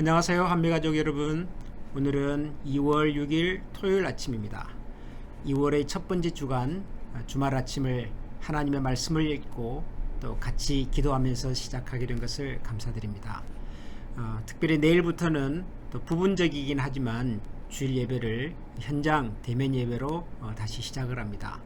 안녕하세요 한미가족 여러분. 오늘은 2월 6일 토요일 아침입니다. 2월의 첫 번째 주간 아, 주말 아침을 하나님의 말씀을 읽고 또 같이 기도하면서 시작하게 된 것을 감사드립니다. 어, 특별히 내일부터는 또 부분적이긴 하지만 주일 예배를 현장 대면 예배로 어, 다시 시작을 합니다.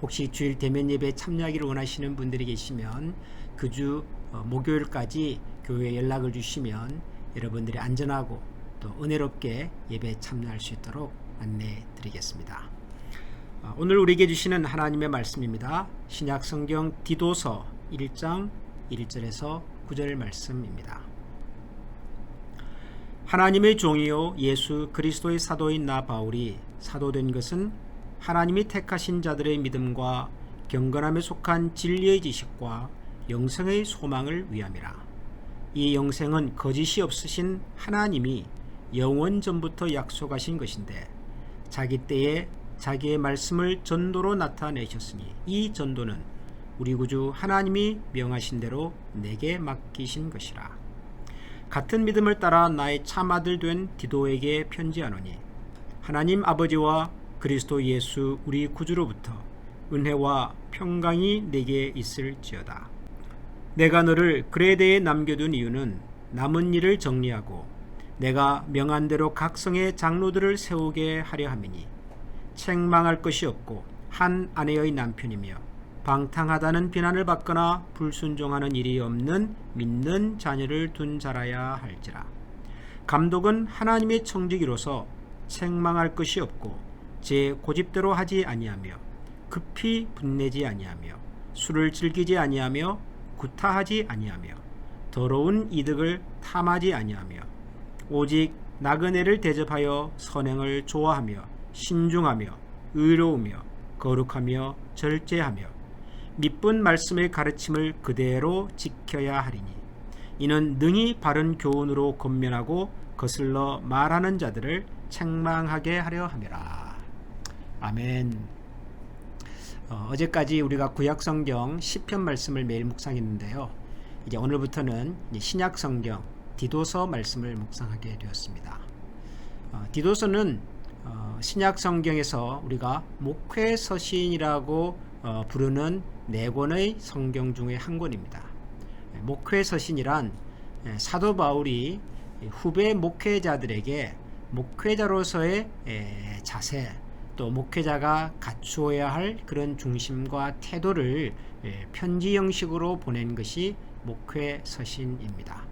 혹시 주일 대면 예배에 참여하기를 원하시는 분들이 계시면 그 주 목요일까지 교회에 연락을 주시면 여러분들이 안전하고 또 은혜롭게 예배에 참여할 수 있도록 안내해 드리겠습니다. 어, 오늘 우리에게 주시는 하나님의 말씀입니다. 신약 성경 디도서 1장 1절에서 9절 말씀입니다. 하나님의 종이요 예수 그리스도의 사도인 나 바울이 사도된 것은 하나님이 택하신 자들의 믿음과 경건함에 속한 진리의 지식과 영생의 소망을 위함이라. 이 영생은 거짓이 없으신 하나님이 영원 전부터 약속하신 것인데 자기 때에 자기의 말씀을 전도로 나타내셨으니 이 전도는 우리 구주 하나님이 명하신 대로 내게 맡기신 것이라. 같은 믿음을 따라 나의 참아들 된 디도에게 편지하노니 하나님 아버지와 그리스도 예수 우리 구주로부터 은혜와 평강이 내게 있을지어다. 내가 너를 그레데에 남겨둔 이유는 남은 일을 정리하고 내가 명한 대로 각 성의 장로들을 세우게 하려 함이니 책망할 것이 없고 한 아내의 남편이며 방탕하다는 비난을 받거나 불순종하는 일이 없는 믿는 자녀를 둔 자라야 할지라. 감독은 하나님의 청지기로서 책망할 것이 없고 제 고집대로 하지 아니하며 급히 분내지 아니하며 술을 즐기지 아니하며 구타하지 아니하며 더러운 이득을 탐하지 아니하며 오직 나그네를 대접하여 선행을 좋아하며 신중하며 의로우며 거룩하며 절제하며 미쁜 말씀의 가르침을 그대로 지켜야 하리니 이는 능히 바른 교훈으로 건면하고 거슬러 말하는 자들을 책망하게 하려 함이라. 아멘. 어, 어제까지 우리가 구약 성경 10편 말씀을 매일 묵상했는데요. 이제 오늘부터는 신약 성경 디도서 말씀을 묵상하게 되었습니다. 어, 디도서는 어, 신약 성경에서 우리가 목회 서신이라고 어, 부르는 네 권의 성경 중의 한 권입니다. 목회 서신이란 예, 사도 바울이 후배 목회자들에게 목회자로서의 예, 자세 또 목회자가 갖추어야 할 그런 중심과 태도를 예, 편지 형식으로 보낸 것이 목회 서신입니다.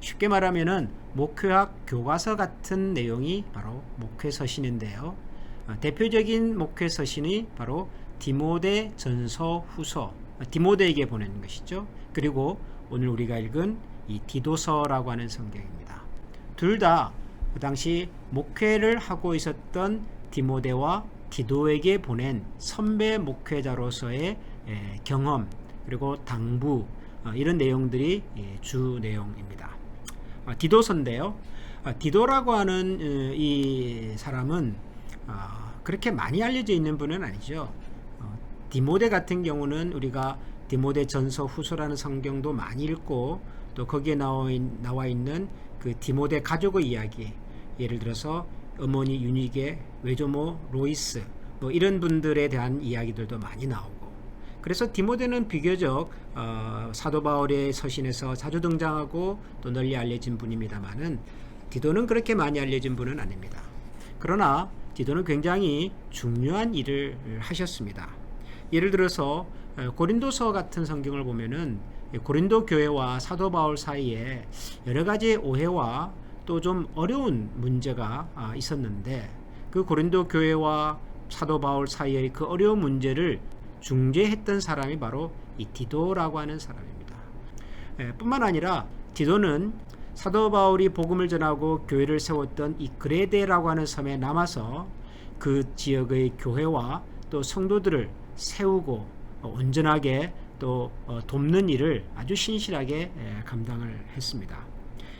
쉽게 말하면은 목회학 교과서 같은 내용이 바로 목회 서신인데요. 어, 대표적인 목회 서신이 바로 디모데 전서 후서 어, 디모데에게 보낸 것이죠. 그리고 오늘 우리가 읽은 이 디도서라고 하는 성경입니다. 둘 다 그 당시 목회를 하고 있었던 디모데와 디도에게 보낸 선배 목회자로서의 경험 그리고 당부 어, 이런 내용들이 주 내용입니다. 어, 디도서인데요. 어, 디도라고 하는 이 사람은 그렇게 많이 알려져 있는 분은 아니죠. 디모데 같은 경우는 우리가 디모데 전서 후서라는 성경도 많이 읽고 또 거기에 나와 있는 그 디모데 가족의 이야기 예를 들어서 어머니 유니게 외조모 로이스 뭐 이런 분들에 대한 이야기들도 많이 나오고 그래서 디모데는 비교적 어, 사도 바울의 서신에서 자주 등장하고 또 널리 알려진 분입니다만은 디도는 그렇게 많이 알려진 분은 아닙니다. 그러나 디도는 굉장히 중요한 일을 하셨습니다. 예를 들어서 어, 고린도서 같은 성경을 보면은 고린도 교회와 사도 바울 사이에 여러 가지 오해와 또 좀 어려운 문제가 아, 있었는데 그 고린도 교회와 사도 바울 사이의 그 어려운 문제를 중재했던 사람이 바로 이 디도라고 하는 사람입니다. 에, 뿐만 아니라 디도는 사도 바울이 복음을 전하고 교회를 세웠던 이 그레데라고 하는 섬에 남아서 그 지역의 교회와 또 성도들을 세우고 온전하게 또 어, 돕는 일을 아주 신실하게 감당을 했습니다.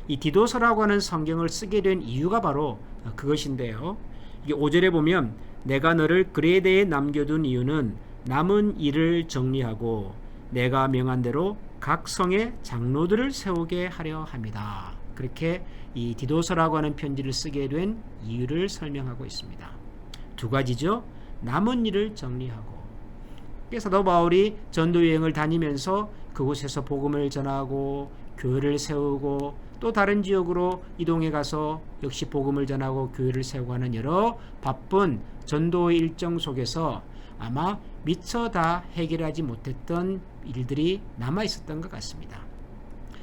이 디도서라고 하는 성경을 쓰게 된 이유가 바로 그것인데요. 이게 5절에 보면 내가 너를 그레데에 남겨둔 이유는 남은 일을 정리하고 내가 명한 대로 각 성의 장로들을 세우게 하려 합니다. 그렇게 이 디도서라고 하는 편지를 쓰게 된 이유를 설명하고 있습니다. 두 가지죠. 남은 일을 정리하고 사도 바울이 전도 여행을 다니면서 그곳에서 복음을 전하고 교회를 세우고 또 다른 지역으로 이동해 가서 역시 복음을 전하고 교회를 세우고 하는 여러 바쁜 전도 일정 속에서 아마 미처 다 해결하지 못했던 일들이 남아 있었던 것 같습니다.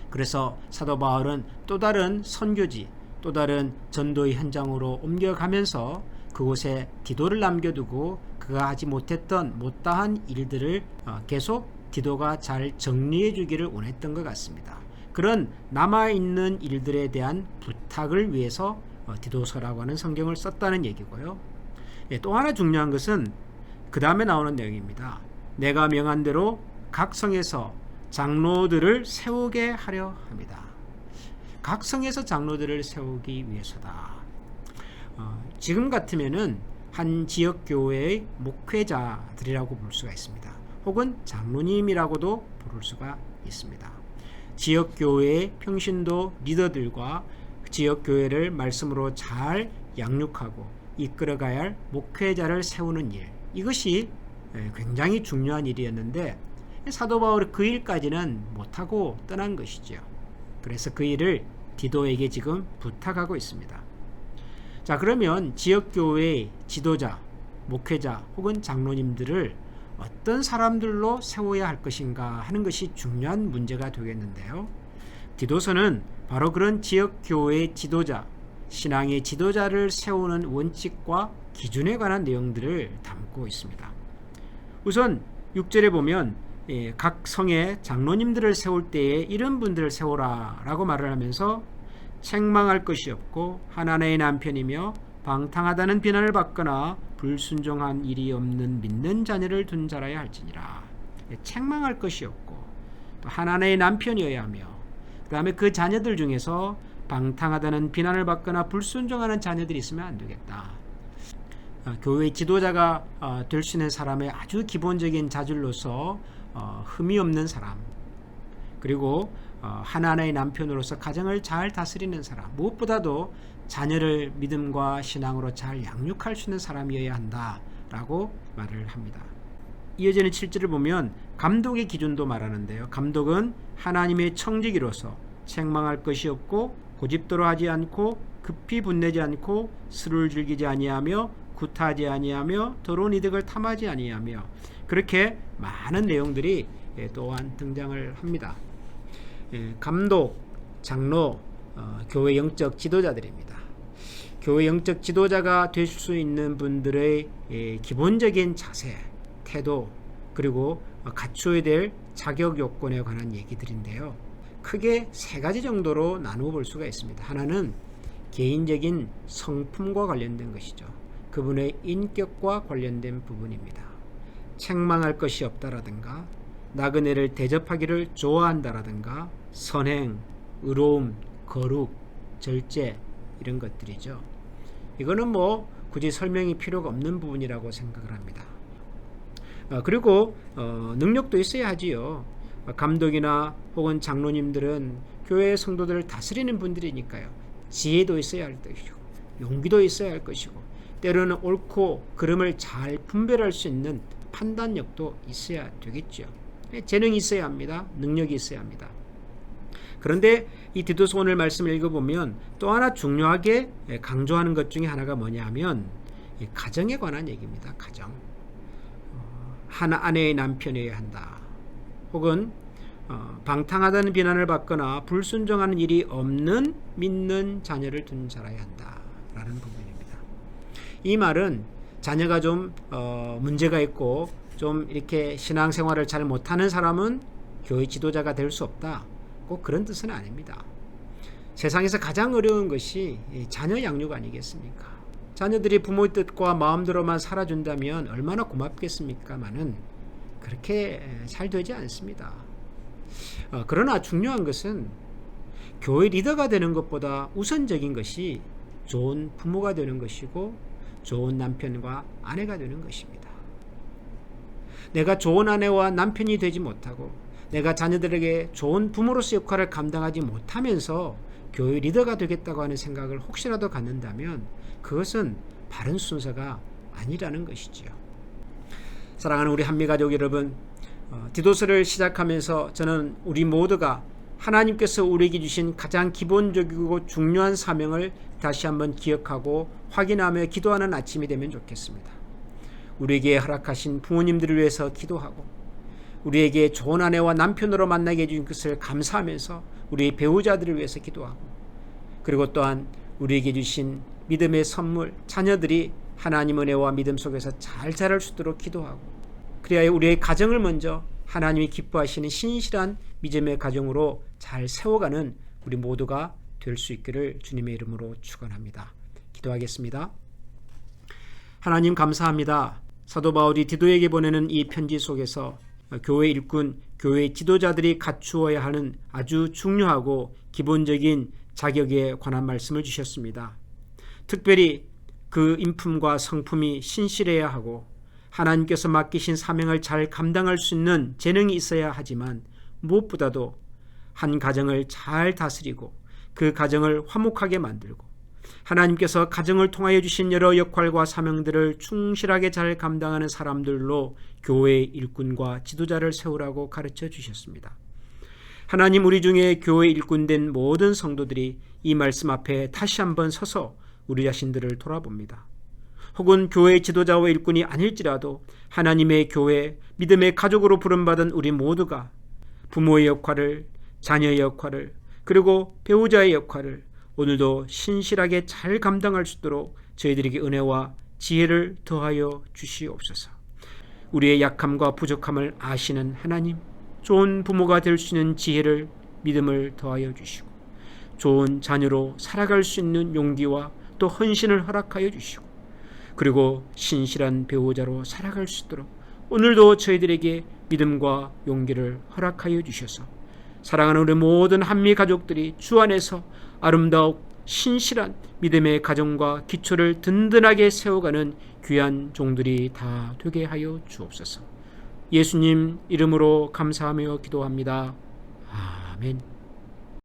그래서 사도 바울은 또 다른 선교지, 또 다른 전도의 현장으로 옮겨가면서 그곳에 디도를 남겨두고 그가 하지 못했던 못다한 일들을 어, 계속 디도가 잘 정리해 주기를 원했던 것 같습니다. 그런 남아있는 일들에 대한 부탁을 위해서 어, 디도서라고 하는 성경을 썼다는 얘기고요. 예, 또 하나 중요한 것은 그 다음에 나오는 내용입니다. 내가 명한 대로 각 성에서 장로들을 세우게 하려 합니다. 각 성에서 장로들을 세우기 위해서다. 어, 지금 같으면은 한 지역 교회의 목회자들이라고 볼 수가 있습니다. 혹은 장로님이라고도 부를 수가 있습니다. 지역 교회의 평신도 리더들과 지역 교회를 말씀으로 잘 양육하고 이끌어가야 할 목회자를 세우는 일. 이것이 굉장히 중요한 일이었는데 사도 바울이 그 일까지는 못하고 떠난 것이죠. 그래서 그 일을 디도에게 지금 부탁하고 있습니다. 자, 그러면 지역교회의 지도자, 목회자 혹은 장로님들을 어떤 사람들로 세워야 할 것인가 하는 것이 중요한 문제가 되겠는데요. 디도서는 바로 그런 지역 교회의 지도자, 신앙의 지도자를 세우는 원칙과 기준에 관한 내용들을 담고 있습니다. 우선 6절에 보면 예, 각 성의 장로님들을 세울 때에 이런 분들을 세우라라고 말을 하면서 책망할 것이 없고 하나님의 남편이며 방탕하다는 비난을 받거나 불순종한 일이 없는 믿는 자녀를 둔 자라야 할지니라. 예, 책망할 것이 없고 또 하나님의 남편이어야 하며 그 다음에 그 자녀들 중에서 방탕하다는 비난을 받거나 불순종하는 자녀들이 있으면 안 되겠다. 어, 교회 지도자가 어, 될수 있는 사람의 아주 기본적인 자질로서 어, 흠이 없는 사람 그리고 하나님의 남편으로서 가정을 잘 다스리는 사람 무엇보다도 자녀를 믿음과 신앙으로 잘 양육할 수 있는 사람이어야 한다라고 말을 합니다. 이어지는 7절을 보면 감독의 기준도 말하는데요. 감독은 하나님의 청지기로서 책망할 것이 없고 고집도로 하지 않고 급히 분내지 않고 술을 즐기지 아니하며 구타하지 아니하며 더러운 이득을 탐하지 아니하며 그렇게 많은 내용들이 예, 또한 등장을 합니다. 예, 감독, 장로, 어, 교회 영적 지도자들입니다. 교회 영적 지도자가 되실 수 있는 분들의 예, 기본적인 자세, 태도, 그리고 갖춰야 될 자격 요건에 관한 얘기들인데요. 크게 세 가지 정도로 나누어 볼 수가 있습니다. 하나는 개인적인 성품과 관련된 것이죠. 그분의 인격과 관련된 부분입니다. 책망할 것이 없다라든가 나그네를 대접하기를 좋아한다라든가 선행, 의로움, 거룩, 절제 이런 것들이죠. 이거는 뭐 굳이 설명이 필요가 없는 부분이라고 생각을 합니다. 어, 그리고 어, 능력도 있어야 하지요. 감독이나 혹은 장로님들은 교회 성도들을 다스리는 분들이니까요. 지혜도 있어야 할 것이고 용기도 있어야 할 것이고 때로는 옳고 그름을 잘 분별할 수 있는 판단력도 있어야 되겠죠. 재능이 있어야 합니다. 능력이 있어야 합니다. 그런데 이 디도서 오늘 말씀을 읽어보면 또 하나 중요하게 강조하는 것 중에 하나가 뭐냐 하면 가정에 관한 얘기입니다. 가정. 어, 하나 아내의 남편이어야 한다. 혹은 어, 방탕하다는 비난을 받거나 불순종하는 일이 없는 믿는 자녀를 둔 자라야 한다라는 부분입니다. 이 말은 자녀가 좀 어, 문제가 있고 좀 이렇게 신앙생활을 잘 못하는 사람은 교회 지도자가 될 수 없다. 꼭 그런 뜻은 아닙니다. 세상에서 가장 어려운 것이 자녀 양육 아니겠습니까? 자녀들이 부모의 뜻과 마음대로만 살아준다면 얼마나 고맙겠습니까마는 그렇게 잘 되지 않습니다. 어, 그러나 중요한 것은 교회 리더가 되는 것보다 우선적인 것이 좋은 부모가 되는 것이고 좋은 남편과 아내가 되는 것입니다. 내가 좋은 아내와 남편이 되지 못하고 내가 자녀들에게 좋은 부모로서 역할을 감당하지 못하면서 교회 리더가 되겠다고 하는 생각을 혹시라도 갖는다면 그것은 바른 순서가 아니라는 것이지요. 사랑하는 우리 한미가족 여러분, 어, 디도스를 시작하면서 저는 우리 모두가 하나님께서 우리에게 주신 가장 기본적이고 중요한 사명을 다시 한번 기억하고 확인하며 기도하는 아침이 되면 좋겠습니다. 우리에게 허락하신 부모님들을 위해서 기도하고 우리에게 좋은 아내와 남편으로 만나게 해준 것을 감사하면서 우리 배우자들을 위해서 기도하고 그리고 또한 우리에게 주신 믿음의 선물 자녀들이 하나님 은혜와 믿음 속에서 잘 자랄 수 있도록 기도하고 그래야 우리의 가정을 먼저 하나님이 기뻐하시는 신실한 믿음의 가정으로 잘 세워가는 우리 모두가 될 수 있기를 주님의 이름으로 축원합니다. 기도하겠습니다. 하나님 감사합니다. 사도 바울이 디도에게 보내는 이 편지 속에서 교회 일꾼, 교회 지도자들이 갖추어야 하는 아주 중요하고 기본적인 자격에 관한 말씀을 주셨습니다. 특별히 그 인품과 성품이 신실해야 하고 하나님께서 맡기신 사명을 잘 감당할 수 있는 재능이 있어야 하지만 무엇보다도 한 가정을 잘 다스리고 그 가정을 화목하게 만들고 하나님께서 가정을 통하여 주신 여러 역할과 사명들을 충실하게 잘 감당하는 사람들로 교회의 일꾼과 지도자를 세우라고 가르쳐 주셨습니다. 하나님 우리 중에 교회 일꾼된 모든 성도들이 이 말씀 앞에 다시 한번 서서 우리 자신들을 돌아봅니다. 혹은 교회 지도자와 일꾼이 아닐지라도 하나님의 교회, 믿음의 가족으로 부름받은 우리 모두가 부모의 역할을, 자녀의 역할을, 그리고 배우자의 역할을 오늘도 신실하게 잘 감당할 수 있도록 저희들에게 은혜와 지혜를 더하여 주시옵소서. 우리의 약함과 부족함을 아시는 하나님, 좋은 부모가 될 수 있는 지혜를 믿음을 더하여 주시고 좋은 자녀로 살아갈 수 있는 용기와 또 헌신을 허락하여 주시고 그리고 신실한 배우자로 살아갈 수 있도록 오늘도 저희들에게 믿음과 용기를 허락하여 주셔서 사랑하는 우리 모든 한미 가족들이 주 안에서 아름다운 신실한 믿음의 가정과 기초를 든든하게 세워가는 귀한 종들이 다 되게 하여 주옵소서. 예수님 이름으로 감사하며 기도합니다. 아멘.